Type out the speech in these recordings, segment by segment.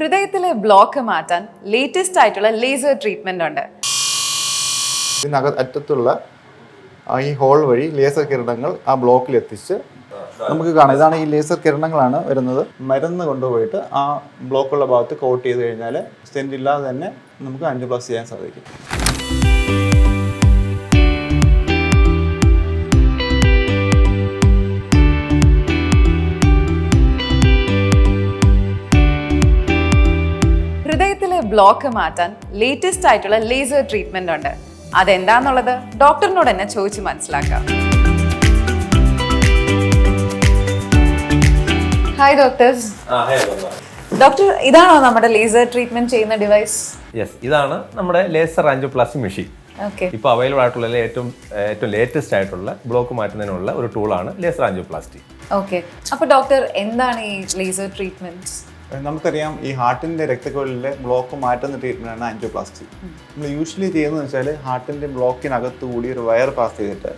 ഹൃദയത്തിലെ ബ്ലോക്ക് മാറ്റാൻ ലേറ്റസ്റ്റ് ആയിട്ടുള്ള ലേസർ ട്രീറ്റ്മെന്റ് ഉണ്ട്. അറ്റത്തുള്ള ഈ ഹോൾ വഴി ലേസർ കിരണങ്ങൾ ആ ബ്ലോക്കിൽ എത്തിച്ച് നമുക്ക് കാണാം. ഇതാണ് ഈ ലേസർ കിരണങ്ങളാണ് വരുന്നത്. മരുന്ന് കൊണ്ടുപോയിട്ട് ആ ബ്ലോക്കുള്ള ഭാഗത്ത് കോട്ട് ചെയ്ത് കഴിഞ്ഞാൽ സ്റ്റെന്റ് ഇല്ലാതെ തന്നെ നമുക്ക് അഞ്ച് പ്ലസ് ചെയ്യാൻ സാധിക്കും. ബ്ലോക്ക് മാറ്റാൻ ലേറ്റസ്റ്റ് ആയിട്ടുള്ള ലേസർ ട്രീറ്റ്മെന്റ് ഉണ്ട്. അതെന്താന്നുള്ളത് ഡോക്ടറിനോട് തന്നെ ചോദിച്ച് മനസ്സിലാക്കാം. ഹായ് ഡോക്ടേഴ്സ് ഡോക്ടർ ഇതാണോ നമ്മുടെ ലേസർ ട്രീറ്റ്മെന്റ് ചെയ്യുന്ന ഡിവൈസ് യെസ് ഇതാണ് നമ്മുടെ ലേസർ ആൻജിയോപ്ലാസ്റ്റി മെഷീൻ ഇപ്പൊ അവൈലബിൾ ആയിട്ടുള്ള ഏറ്റവും ഏറ്റവും ലേറ്റസ്റ്റ് ആയിട്ടുള്ള ബ്ലോക്ക് മാറ്റുന്നതിനുള്ള ഒരു ടൂളാണ് ലേസർ ആൻജിയോപ്ലാസ്റ്റി ഓക്കെ അപ്പൊ ഡോക്ടർ എന്താണ് ഈ ലേസർ ട്രീറ്റ്മെന്റ് നമുക്കറിയാം ഈ ഹാർട്ടിന്റെ രക്തക്കുഴലിലെ ബ്ലോക്ക് മാറ്റുന്ന ട്രീറ്റ്മെന്റാണ് ആൻജിയോപ്ലാസ്റ്റി നമ്മൾ യൂഷ്വലി ചെയ്യുന്നതെന്ന് വെച്ചാൽ ഹാർട്ടിന്റെ ബ്ലോക്കിനകത്ത് കൂടി ഒരു വയർ പാസ് ചെയ്തിട്ട്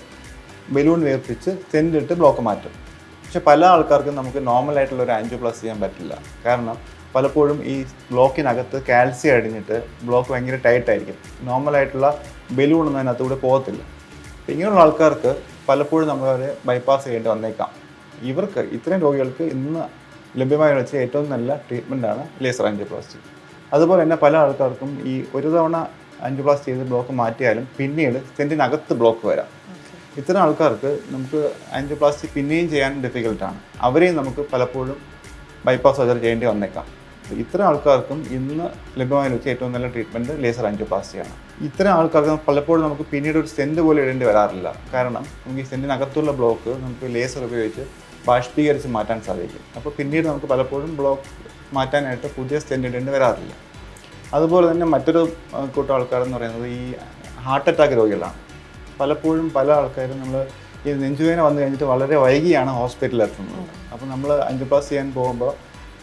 ബലൂൺ വേർപ്പിച്ച് സ്റ്റെൻഡ് ബ്ലോക്ക് മാറ്റും. പക്ഷെ പല ആൾക്കാർക്കും നമുക്ക് നോർമൽ ആയിട്ടുള്ള ഒരു ആൻജിയോപ്ലാസ്റ്റി ചെയ്യാൻ പറ്റില്ല. കാരണം പലപ്പോഴും ഈ ബ്ലോക്കിനകത്ത് കാൽസ്യം അടിഞ്ഞിട്ട് ബ്ലോക്ക് ഭയങ്കര ടൈറ്റ് ആയിരിക്കും. നോർമൽ ആയിട്ടുള്ള ബലൂൺ ഒന്നും അതിനകത്തൂടെ പോകത്തില്ല. ഇങ്ങനെയുള്ള ആൾക്കാർക്ക് പലപ്പോഴും നമ്മളവരെ ബൈപ്പാസ് ചെയ്യേണ്ടി വന്നേക്കാം. ഇവർക്ക് ഇത്രയും രോഗികൾക്ക് ഇന്ന് ലഭ്യമായി വെച്ച ഏറ്റവും നല്ല ട്രീറ്റ്മെന്റാണ് ലേസർ ആൻജിയോപ്ലാസ്റ്റി അതുപോലെ തന്നെ പല ആൾക്കാർക്കും ഈ ഒരു തവണ ആൻജിയോപ്ലാസ്റ്റി ചെയ്ത് ബ്ലോക്ക് മാറ്റിയാലും പിന്നീട് സ്റ്റെന്റിനകത്ത് ബ്ലോക്ക് വരാം. ഇത്തരം ആൾക്കാർക്ക് നമുക്ക് ആൻജിയോപ്ലാസ്റ്റി പിന്നെയും ചെയ്യാൻ ഡിഫിക്കൽട്ടാണ് അവരെയും നമുക്ക് പലപ്പോഴും ബൈപ്പാസ് സർജറി ചെയ്യേണ്ടി വന്നേക്കാം. ഇത്തരം ആൾക്കാർക്കും ഇന്ന് ലഭ്യമായി വെച്ച ഏറ്റവും നല്ല ട്രീറ്റ്മെന്റ് ലേസർ ആൻജിയോപ്ലാസ്റ്റിയാണ് ഇത്തരം ആൾക്കാർക്ക് പലപ്പോഴും നമുക്ക് പിന്നീട് ഒരു സ്റ്റെന്റ് പോലെ ഇടേണ്ടി വരാറില്ല. കാരണം നമുക്ക് ഈ സ്റ്റെന്റിനകത്തുള്ള ബ്ലോക്ക് നമുക്ക് ലേസർ ഉപയോഗിച്ച് ബാഷ്പീകരിച്ച് മാറ്റാൻ സാധിക്കും. അപ്പോൾ പിന്നീട് നമുക്ക് പലപ്പോഴും ബ്ലോക്ക് മാറ്റാനായിട്ട് പുതിയ സ്റ്റെന്റ് ഇടേണ്ടി വരാറില്ല. അതുപോലെ തന്നെ മറ്റൊരു കൂട്ടം ആൾക്കാരെന്ന് പറയുന്നത് ഈ ഹാർട്ട് അറ്റാക്ക് രോഗികളാണ്. പലപ്പോഴും പല ആൾക്കാരും നമ്മൾ ഈ നെഞ്ചുവേദന വന്നു കഴിഞ്ഞിട്ട് വളരെ വൈകിയാണ് ഹോസ്പിറ്റലിൽ എത്തുന്നത്. അപ്പോൾ നമ്മൾ അഞ്ചുപാസ് ചെയ്യാൻ പോകുമ്പോൾ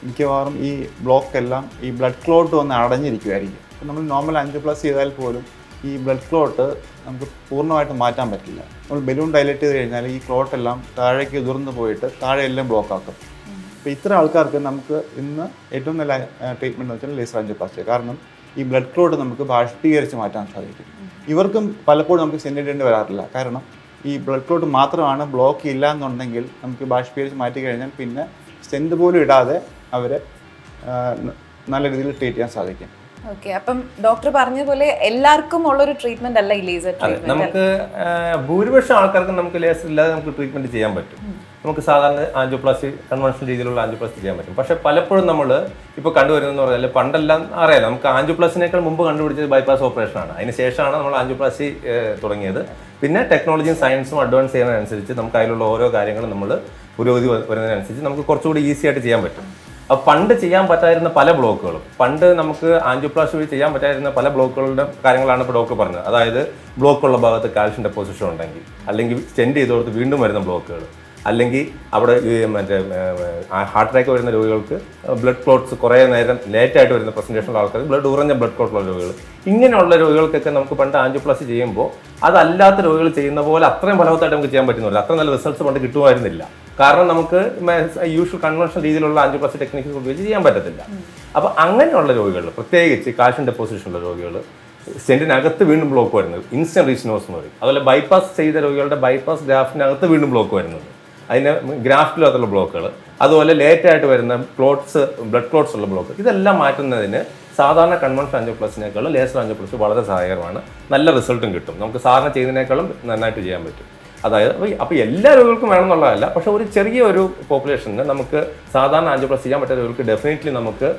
മിക്കവാറും ഈ ബ്ലോക്കെല്ലാം ഈ ബ്ലഡ് ക്ലോട്ട് വന്ന് അടഞ്ഞിരിക്കുമായിരിക്കും അപ്പോൾ നമ്മൾ നോർമൽ അഞ്ച് പ്ലസ് ചെയ്താൽ പോലും ഈ ബ്ലഡ് ക്ലോട്ട് നമുക്ക് പൂർണമായിട്ട് മാറ്റാൻ പറ്റില്ല. നമ്മൾ ബലൂൺ ഡയലേറ്റ് ചെയ്ത് കഴിഞ്ഞാൽ ഈ ക്ലോട്ട് എല്ലാം താഴേക്ക് ഉതിർന്നു പോയിട്ട് താഴെ എല്ലാം ബ്ലോക്ക് ആക്കും. അപ്പോൾ ഇത്ര ആൾക്കാർക്ക് നമുക്ക് ഇന്ന് ഏറ്റവും നല്ല ട്രീറ്റ്മെന്റ് എന്ന് വെച്ചാൽ ലേസർ ആൻജിയോപ്ലാസ്റ്റി കാരണം ഈ ബ്ലഡ് ക്ലോട്ട് നമുക്ക് ബാഷ്പീകരിച്ച് മാറ്റാൻ സാധിക്കും. ഇവർക്കും പലപ്പോഴും നമുക്ക് സെൻഡ് ചെയ്യേണ്ടി വരാറില്ല. കാരണം ഈ ബ്ലഡ് ക്ലോട്ട് മാത്രമാണ് ബ്ലോക്ക് ഇല്ല എന്നുണ്ടെങ്കിൽ നമുക്ക് ബാഷ്പീകരിച്ച് മാറ്റി കഴിഞ്ഞാൽ പിന്നെ സ്റ്റെന്റ് പോലും ഇടാതെ അവരെ നല്ല രീതിയിൽ ട്രീറ്റ് ചെയ്യാൻ സാധിക്കും. ഓക്കെ അപ്പം ഡോക്ടർ പറഞ്ഞ പോലെ എല്ലാവർക്കും ഉള്ളൊരു ട്രീറ്റ്മെന്റ് അല്ല ഈ ലേസർ ട്രീറ്റ്മെന്റ് നമുക്ക് ഭൂരിപക്ഷം ആൾക്കാർക്ക് നമുക്ക് ലേസർ ഇല്ലാതെ നമുക്ക് ട്രീറ്റ്മെന്റ് ചെയ്യാൻ പറ്റും. നമുക്ക് സാധാരണ ആൻജിയോപ്ലാസ്റ്റി കൺവെൻഷണൽ രീതിയിലുള്ള ആൻജിയോപ്ലാസ്റ്റി ചെയ്യാൻ പറ്റും. പക്ഷെ പലപ്പോഴും നമ്മൾ ഇപ്പോൾ കണ്ടുവരുന്നതെന്ന് പറഞ്ഞാൽ പണ്ടെല്ലാം അറിയാം നമുക്ക് ആൻജിയോപ്ലാസ്റ്റിനേക്കാൾ മുമ്പ് കണ്ടുപിടിച്ചത് ബൈപ്പാസ് ഓപ്പറേഷനാണ് അതിന് ശേഷമാണ് നമ്മൾ ആൻജിയോപ്ലാസ്റ്റി തുടങ്ങിയത്. പിന്നെ ടെക്നോളജിയും സയൻസും അഡ്വാൻസ് ചെയ്യുന്നതിനനുസരിച്ച് നമുക്ക് അതിലുള്ള ഓരോ കാര്യങ്ങളും നമ്മൾ പുരോഗതി വരുന്നതിനനുസരിച്ച് നമുക്ക് കുറച്ചുകൂടി ഈസി ആയിട്ട് ചെയ്യാൻ പറ്റും. അപ്പോൾ പണ്ട് ചെയ്യാൻ പറ്റാതിരുന്ന പല ബ്ലോക്കുകളും. പണ്ട് നമുക്ക് ആൻജിയോപ്ലാസ്റ്റി ചെയ്യാൻ പറ്റാതിരുന്ന പല ബ്ലോക്കുകളുടെ കാര്യങ്ങളാണ് ഇപ്പോൾ ഡോക്ടർ പറഞ്ഞത്. അതായത് ബ്ലോക്കുള്ള ഭാഗത്ത് കാൽഷ്യം ഡെപ്പോസിഷൻ ഉണ്ടെങ്കിൽ അല്ലെങ്കിൽ സ്റ്റെൻഡ് ചെയ്ത് കൊടുത്ത് വീണ്ടും വരുന്ന ബ്ലോക്കുകൾ അല്ലെങ്കിൽ അവിടെ മറ്റേ ഹാർട്ട് അറ്റാക്ക് വരുന്ന രോഗികൾക്ക് ബ്ലഡ് ക്ലോട്ട്സ് കുറേ നേരം ലേറ്റായിട്ട് വരുന്ന പ്രസന്റേഷനുള്ള ആൾക്കാർ ബ്ലഡ് ഉറഞ്ഞ ബ്ലഡ് ക്ലോട്ടുള്ള രോഗികൾ. ഇങ്ങനെയുള്ള രോഗികൾക്കൊക്കെ നമുക്ക് പണ്ട് ആൻജിയോപ്ലാസ്റ്റി ചെയ്യുമ്പോൾ അതല്ലാത്ത രോഗികൾ ചെയ്യുന്ന പോലെ അത്രയും ഫലവത്തായിട്ട് നമുക്ക് ചെയ്യാൻ പറ്റുന്നില്ല. അത്ര നല്ല റിസൾട്ട്സ് പണ്ട് കിട്ടുമായിരുന്നില്ല. കാരണം നമുക്ക് യൂഷ്വൽ കൺവെൻഷണൽ രീതിയിലുള്ള ആൻജിയോപ്ലാസ്റ്റി ടെക്നിക്സ് ഉപയോഗിച്ച് ചെയ്യാൻ പറ്റത്തില്ല. അപ്പോൾ അങ്ങനെയുള്ള രോഗികൾ പ്രത്യേകിച്ച് കാൽഷ്യം ഡെപ്പോസിഷനുള്ള രോഗികൾ സ്റ്റെന്റിനകത്ത് വീണ്ടും ബ്ലോക്ക് വരുന്നത് ഇൻസ്റ്റന്റ് റീസിനോസ് എന്ന് പറയും. അതുപോലെ ബൈപ്പാസ് ചെയ്ത രോഗികളുടെ ബൈപ്പാസ് ഗ്രാഫ്റ്റിനകത്ത് വീണ്ടും ബ്ലോക്ക് വരുന്നത്. അതിന് ഗ്രാഫ്റ്റിലകത്തുള്ള ബ്ലോക്കുകൾ അതുപോലെ ലേറ്റ് ആയിട്ട് വരുന്ന ക്ലോട്ട്സ് ബ്ലഡ് ക്ലോട്ട്സ് ഉള്ള ബ്ലോക്ക് ഇതെല്ലാം മാറ്റുന്നതിന് സാധാരണ കൺവെൻഷൻ അഞ്ചോപ്ലസിനേക്കാളും ലേസർ അഞ്ചോപ്ലസ് വളരെ സഹായകരമാണ്. നല്ല റിസൾട്ടും കിട്ടും. നമുക്ക് സാധാരണ ചെയ്യുന്നതിനേക്കാളും നന്നായിട്ട് ചെയ്യാൻ പറ്റും. അതായത് അപ്പോൾ എല്ലാ രോഗികൾക്കും വേണം എന്നുള്ളതല്ല പക്ഷെ ഒരു ചെറിയ ഒരു പോപ്പുലേഷന് നമുക്ക് സാധാരണ ആൻജിയോപ്ലസ് ചെയ്യാൻ പറ്റാത്ത രോഗികൾക്ക് ഡെഫിനറ്റ്ലി നമുക്ക്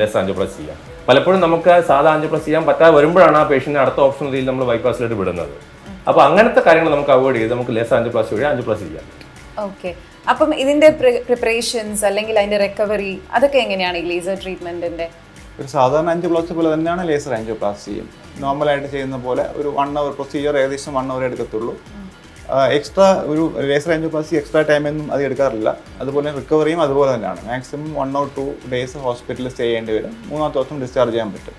ലെസ് ആൻജിയോപ്ലസ് ചെയ്യാം. പലപ്പോഴും നമുക്ക് സാധാ ആൻജിയോപ്ലസ് ചെയ്യാൻ പറ്റാതെ വരുമ്പോഴാണ് ആ പേഷ്യന്റിനെ അടുത്ത ഓപ്ഷൻ രീതിയിൽ നമ്മൾ ബൈപ്പാസിലോട്ട് വിടുന്നത്. അപ്പോൾ അങ്ങനത്തെ കാര്യങ്ങൾ നമുക്ക് അവോയ്ഡ് ചെയ്ത് നമുക്ക് ലെസ് ആൻജിയോപ്ലാസ് വഴി ആൻജിയോപ്ലാസ് ചെയ്യാം. ഓക്കെ അപ്പം ഇതിന്റെ പ്രിപ്പറേഷൻസ് അല്ലെങ്കിൽ അതിന്റെ റിക്കവറി അതൊക്കെ എങ്ങനെയാണ് ഈ ലേസർ ട്രീറ്റ്മെന്റിന്റെ ഒരു സാധാരണ ആൻജിയോപ്ലാസ്റ്റി പോലെ തന്നെയാണ് ലേസർ ആൻജിയോപ്ലാസ്റ്റിയും നോർമലായിട്ട് ചെയ്യുന്ന പോലെ ഒരു വൺ അവർ പ്രൊസീജിയർ ഏകദേശം വൺ അവർ എടുക്കത്തുള്ളൂ. എക്സ്ട്രാ ഒരു ലേസർ ആൻജിയോപ്ലാസ്റ്റി എക്സ്ട്രാ ടൈമൊന്നും അത് എടുക്കാറില്ല. അതുപോലെ റിക്കവറിയും അതുപോലെ തന്നെയാണ്. Maximum one or two days ഹോസ്പിറ്റലിൽ സ്റ്റേ ചെയ്യേണ്ടി വരും. മൂന്നാമത്തെ ദിവസം ഡിസ്ചാർജ് ചെയ്യാൻ പറ്റും.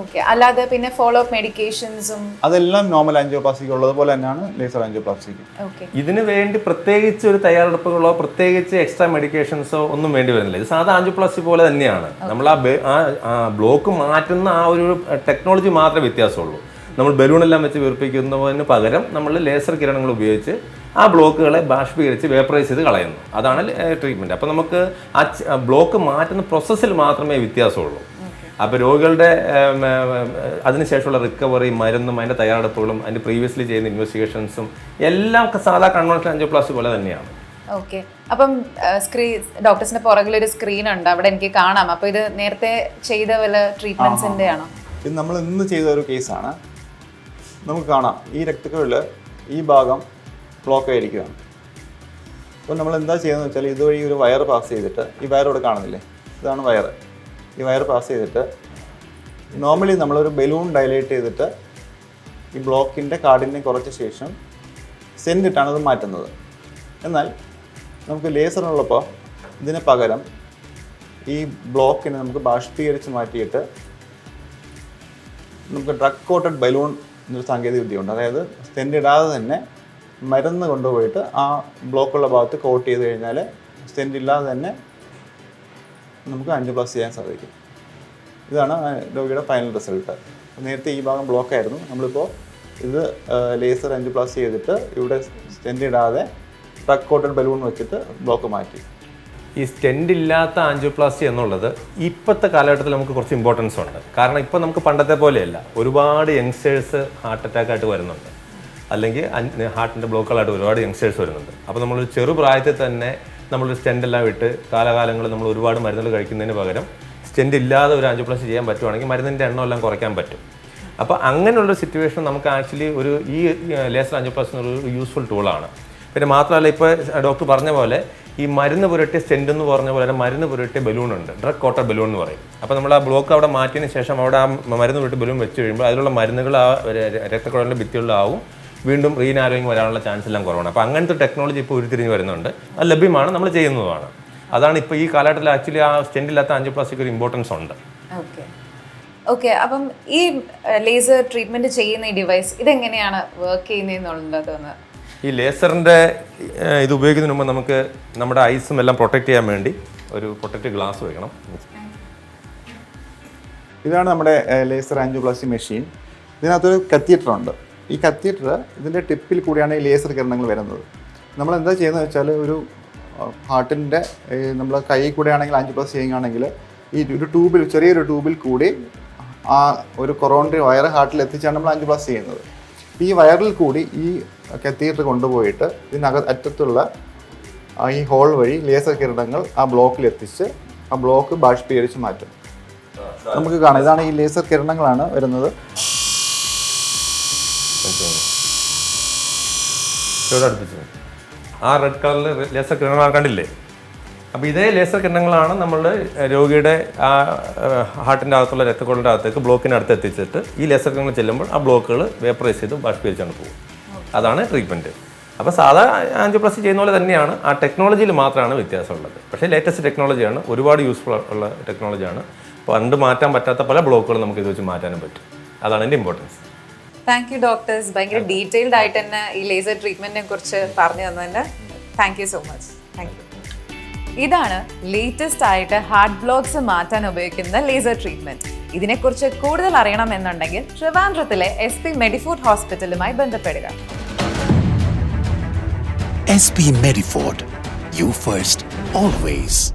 ഓക്കെ അല്ലാതെ പിന്നെ ഫോളോ അപ്പ് മെഡിക്കേഷൻസും അതെല്ലാം നോർമൽ ആൻജിയോപ്ലാസ്റ്റിക് ഉള്ളതുപോലെ തന്നെയാണ് ലേസർ ആൻജിയോപ്ലാസ്റ്റിക് ഓക്കെ ഇതിന് വേണ്ടി പ്രത്യേകിച്ച് ഒരു തയ്യാറെടുപ്പുകളോ പ്രത്യേകിച്ച് എക്സ്ട്രാ മെഡിക്കേഷൻസോ ഒന്നും വേണ്ടി വരുന്നില്ല. ഇത് സാധാ ആൻജിയോപ്ലാസ്റ്റി പോലെ തന്നെയാണ്. നമ്മൾ ആ ബ്ലോക്ക് മാറ്റുന്ന ആ ഒരു ടെക്നോളജി മാത്രമേ വ്യത്യാസമുള്ളൂ. നമ്മൾ ബലൂണെല്ലാം വെച്ച് വീർപ്പിക്കുന്നതിന് പകരം നമ്മൾ ലേസർ കിരണങ്ങൾ ഉപയോഗിച്ച് ആ ബ്ലോക്കുകളെ ബാഷ്പീകരിച്ച് വേപ്പറൈസ് ചെയ്ത് കളയുന്നു. അതാണ് ട്രീറ്റ്മെന്റ് അപ്പോൾ നമുക്ക് ആ ബ്ലോക്ക് മാറ്റുന്ന പ്രോസസ്സിൽ മാത്രമേ വ്യത്യാസമുള്ളൂ. അപ്പോൾ രോഗികളുടെ അതിനുശേഷമുള്ള റിക്കവറി മരുന്നും അതിന്റെ തയ്യാറെടുപ്പുകളും അതിന്റെ പ്രീവിയസ്ലി ചെയ്യുന്ന ഇൻവെസ്റ്റിഗേഷൻസും എല്ലാം സാധാ കൺവെൻഷൻ പ്ലസ് പോലെ തന്നെയാണ്. ഓക്കെ അപ്പം സ്ക്രീൻ ഡോക്ടേഴ്സിന്റെ പുറകിൽ ഒരു സ്ക്രീൻ ഉണ്ട്. അവിടെ എനിക്ക് കാണാം. അപ്പോൾ ഇത് നേരത്തെ ചെയ്ത വല്ല ട്രീറ്റ്മെന്റ്സിന്റെ ആണോ ഇത് നമ്മൾ ഇന്ന് ചെയ്ത ഒരു കേസാണ് നമുക്ക് കാണാം. ഈ രക്തക്കുഴൽ ഈ ഭാഗം ബ്ലോക്ക് ആയിരിക്കുകയാണ്. അപ്പോൾ നമ്മൾ എന്താ ചെയ്യുന്നത് വെച്ചാൽ ഇതുവഴി ഒരു വയർ പാസ് ചെയ്തിട്ട് ഈ വയർ ഇവിടെ കാണുന്നില്ലേ? ഇതാണ് വയർ ഈ വയർ പാസ് ചെയ്തിട്ട് നോർമലി നമ്മളൊരു ബലൂൺ ഡയലേറ്റ് ചെയ്തിട്ട് ഈ ബ്ലോക്കിന്റെ കാർഡിനെ കുറച്ച ശേഷം സെന്റ് ഇട്ടാണ് അത് മാറ്റുന്നത്. എന്നാൽ നമുക്ക് ലേസറിനുള്ളപ്പോൾ ഇതിന് പകരം ഈ ബ്ലോക്കിനെ നമുക്ക് ബാഷ്പീകരിച്ച് മാറ്റിയിട്ട് നമുക്ക് ഡ്രഗ് കോട്ടഡ് ബലൂൺ എന്നൊരു സാങ്കേതിക വിദ്യയുണ്ട് അതായത് സ്റ്റെൻഡ് ഇടാതെ തന്നെ മരുന്ന് കൊണ്ടുപോയിട്ട് ആ ബ്ലോക്കുള്ള ഭാഗത്ത് കോട്ട് ചെയ്ത് കഴിഞ്ഞാൽ സ്റ്റെൻഡ് ഇല്ലാതെ തന്നെ നമുക്ക് അഞ്ച് പ്ലസ് ചെയ്യാൻ സാധിക്കും. ഇതാണ് രോഗിയുടെ ഫൈനൽ റിസൾട്ട് നേരത്തെ ഈ ഭാഗം ബ്ലോക്ക് ആയിരുന്നു. നമ്മളിപ്പോൾ ഇത് ലേസർ അഞ്ച് പ്ലസ് ചെയ്തിട്ട് ഇവിടെ സ്റ്റെൻഡ് ഇടാതെ ട്രക്ക് കോട്ടഡ് ബലൂൺ വെച്ചിട്ട് ബ്ലോക്ക് മാറ്റി. ഈ സ്റ്റെൻഡ് ഇല്ലാത്ത ആൻജിയോപ്ലാസ്റ്റി എന്നുള്ളത് ഇപ്പോഴത്തെ കാലഘട്ടത്തിൽ നമുക്ക് കുറച്ച് ഇമ്പോർട്ടൻസ് ഉണ്ട്. കാരണം ഇപ്പോൾ നമുക്ക് പണ്ടത്തെ പോലെയല്ല. ഒരുപാട് യങ്സ്റ്റേഴ്സ് ഹാർട്ട് അറ്റാക്ക് ആയിട്ട് വരുന്നുണ്ട്. അല്ലെങ്കിൽ ഹാർട്ടിന്റെ ബ്ലോക്കുകളായിട്ട് ഒരുപാട് യങ്സ്റ്റേഴ്സ് വരുന്നുണ്ട്. അപ്പോൾ നമ്മൾ ചെറുപ്രായത്തിൽ തന്നെ നമ്മളൊരു സ്റ്റെന്റ് എല്ലാം ഇട്ട് കാലകാലങ്ങളിൽ നമ്മൾ ഒരുപാട് മരുന്നുകൾ കഴിക്കുന്നതിന് പകരം സ്റ്റെൻഡ് ഇല്ലാതെ ഒരു ആൻജിയോപ്ലാസ്റ്റി ചെയ്യാൻ പറ്റുവാണെങ്കിൽ മരുന്നിന്റെ എണ്ണം എല്ലാം കുറയ്ക്കാൻ പറ്റും. അപ്പോൾ അങ്ങനെയുള്ള സിറ്റുവേഷൻ നമുക്ക് ആക്ച്വലി ഒരു ഈ ലേസർ ആൻജിയോപ്ലാസ്റ്റി ഒരു യൂസ്ഫുൾ ടൂളാണ് പിന്നെ മാത്രമല്ല ഇപ്പോൾ ഡോക്ടർ പറഞ്ഞ പോലെ ഈ മരുന്ന് പുരട്ടിയ സ്റ്റെൻഡ് എന്ന് പറഞ്ഞ പോലെ മരുന്ന് പുരട്ടിയ ബലൂൺ ഉണ്ട്. ഡ്രഗ് കോട്ടർ ബലൂൺ എന്ന് പറയും. അപ്പോൾ നമ്മൾ ആ ബ്ലോക്ക് അവിടെ മാറ്റിയതിന് ശേഷം അവിടെ ആ മരുന്ന് പുരട്ടി ബലൂൺ വെച്ച് കഴിയുമ്പോൾ അതിലുള്ള മരുന്നുകൾ ആ രക്തക്കുഴലിന്റെ ഭിത്തികളിലാവും. വീണ്ടും റീനാരോയിങ് വരാനുള്ള ചാൻസ് എല്ലാം കുറവാണ്. അപ്പോൾ അങ്ങനത്തെ ടെക്നോളജി ഇപ്പോൾ ഉരുത്തിരിഞ്ഞ് വരുന്നുണ്ട്. അത് ലഭ്യമാണ് നമ്മൾ ചെയ്യുന്നതുമാണ്. അതാണ് ഇപ്പോൾ ഈ കാലഘട്ടത്തിൽ ആക്ച്വലി ആ സ്റ്റെൻഡ് ഇല്ലാത്ത പ്ലാസ്റ്റിക് ഒരു ഇമ്പോർട്ടൻസ് ഉണ്ട്. ഓക്കെ ഓക്കെ അപ്പം ഈ ലേസർ ട്രീറ്റ്മെന്റ് ചെയ്യുന്ന ഈ ഡിവൈസ് ഇതെങ്ങനെയാണ് വർക്ക് ചെയ്യുന്നതെന്നുള്ളത് ഒന്ന് ഈ ലേസറിന്റെ ഇത് ഉപയോഗിക്കുന്നതിന് മുമ്പ് നമുക്ക് നമ്മുടെ ഐസും എല്ലാം പ്രൊട്ടക്റ്റ് ചെയ്യാൻ വേണ്ടി ഒരു പ്രൊട്ടക്റ്റ് ഗ്ലാസ് വെക്കണം ഇതാണ് നമ്മുടെ ലേസർ ആൻജിയോപ്ലാസ്റ്റി മെഷീൻ. ഇതിനകത്തൊരു കത്തീറ്റർ ഉണ്ട്. ഈ കത്തീറ്റർ ഇതിന്റെ ടിപ്പിൽ കൂടിയാണ് ഈ ലേസർ കിരണങ്ങൾ വരുന്നത്. നമ്മൾ എന്താ ചെയ്യുന്നത് വെച്ചാൽ ഒരു ഹാർട്ടിന്റെ നമ്മൾ കൈ കൂടെ ആണെങ്കിൽ ആൻജിയോപ്ലാസ്റ്റി ചെയ്യുകയാണെങ്കിൽ ഈ ഒരു ട്യൂബിൽ ചെറിയൊരു ട്യൂബിൽ കൂടി ആ ഒരു കൊറോണറി വയർ ഹാർട്ടിൽ എത്തിച്ചാണ് നമ്മൾ ആൻജിയോപ്ലാസ്റ്റി ചെയ്യുന്നത്. ഈ വയറിൽ കൂടി ഈ കത്തീറ്റർ കൊണ്ടുപോയിട്ട് ഇതിനക അറ്റത്തുള്ള ഈ ഹോൾ വഴി ലേസർ കിരണങ്ങൾ ആ ബ്ലോക്കിൽ എത്തിച്ച് ആ ബ്ലോക്ക് ബാഷ്പീകരിച്ച് മാറ്റും. നമുക്ക് കാണാം. ഇതാണ് ഈ ലേസർ കിരണങ്ങളാണ് വരുന്നത്. ആ റെഡ് കളറിൽ ലേസർ കിരണങ്ങൾ കണ്ടില്ലേ? അപ്പോൾ ഇതേ ലേസർ കിരണങ്ങളാണ് നമ്മൾ രോഗിയുടെ ആ ഹാർട്ടിന്റെ അകത്തുള്ള രക്തക്കുഴലിന്റെ അകത്തേക്ക് ബ്ലോക്കിന് അടുത്ത് എത്തിച്ചിട്ട് ഈ ലേസർ കിരണങ്ങൾ ചെല്ലുമ്പോൾ ആ ബ്ലോക്കുകൾ വേപ്പറൈസ് ചെയ്ത് ബാഷ്പീകരിച്ചാണ് പോകും. അതാണ് ട്രീറ്റ്മെന്റ് അപ്പോൾ സാധാ ആൻജിയോപ്ലാസ്റ്റി ചെയ്യുന്ന പോലെ തന്നെയാണ് ആ ടെക്നോളജിയിൽ മാത്രമാണ് വ്യത്യാസമുള്ളത്. പക്ഷേ ലേറ്റസ്റ്റ് ടെക്നോളജിയാണ് ഒരുപാട് യൂസ്ഫുൾ ഉള്ള ടെക്നോളജിയാണ് പണ്ട് മാറ്റാൻ പറ്റാത്ത പല ബ്ലോക്കുകളും നമുക്ക് ഇത് വെച്ച് മാറ്റാനും പറ്റും. അതാണ് എന്റെ ഇമ്പോർട്ടൻസ് താങ്ക് യു ഡോക്ടേഴ്സ് ഭയങ്കര ഡീറ്റെയിൽഡ് ആയിട്ട് തന്നെ ഈ ലേസർ ട്രീറ്റ്മെന്റിനെ കുറിച്ച് പറഞ്ഞു തന്നതിന് thank you so much thank you ഇതാണ് ലേറ്റസ്റ്റ് ആയിട്ട് ഹാർട്ട് ബ്ലോക്സ് മാറ്റാൻ ഉപയോഗിക്കുന്ന ലേസർ ട്രീറ്റ്മെന്റ് ഇതിനെക്കുറിച്ച് കൂടുതൽ അറിയണമെന്നുണ്ടെങ്കിൽ ട്രിവാൻഡ്രത്തിലെ എസ് പി മെഡിഫോർഡ് ഹോസ്പിറ്റലുമായി ബന്ധപ്പെടുക. SP Mediford. You first, always.